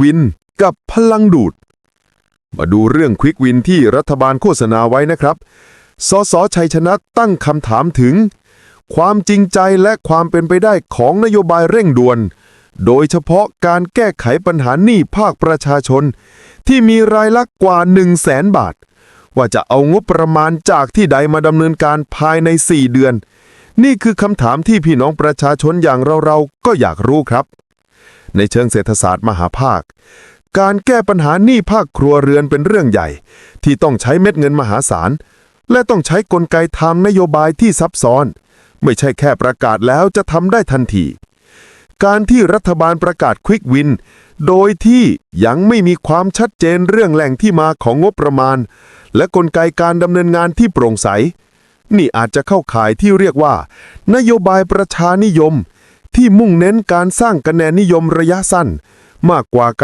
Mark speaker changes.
Speaker 1: วิน กับพลังดูด มาดูเรื่องควิกวินที่รัฐบาลโฆษณาไว้นะครับ สสชัยชนะตั้งคำถามถึง ความจริงใจและความเป็นไปได้ของนโยบายเร่งด่วน โดยเฉพาะการแก้ไขปัญหาหนี้ภาคประชาชน ที่มีรายละกว่า 1 0 0 0 0แสนบาท ว่าจะเอางบประมาณจากที่ใดมาดำเนินการภายใน 4 เดือนนี่คือคำถามที่พี่น้องประชาชนอย่างเราๆ ก็อยากรู้ครับ ในเชิงเศรษฐศาสตร์มหาภาค การแก้ปัญหาหนี้ภาคครัวเรือนเป็นเรื่องใหญ่ ที่ต้องใช้เม็ดเงินมหาศาล และต้องใช้กลไกทางนโยบายที่ซับซ้อน ไม่ใช่แค่ประกาศแล้วจะทำได้ทันที การที่รัฐบาลประกาศควิกวิน โดยที่ยังไม่มีความชัดเจนเรื่องแหล่งที่มาของงบประมาณ และกลไกการดำเนินงานที่โปร่งใส นี่อาจจะเข้าข่ายที่เรียกว่า นโยบายประชานิยม ที่มุ่งเน้นการสร้างคะแนนนิยมระยะสั้น มากกว่าการ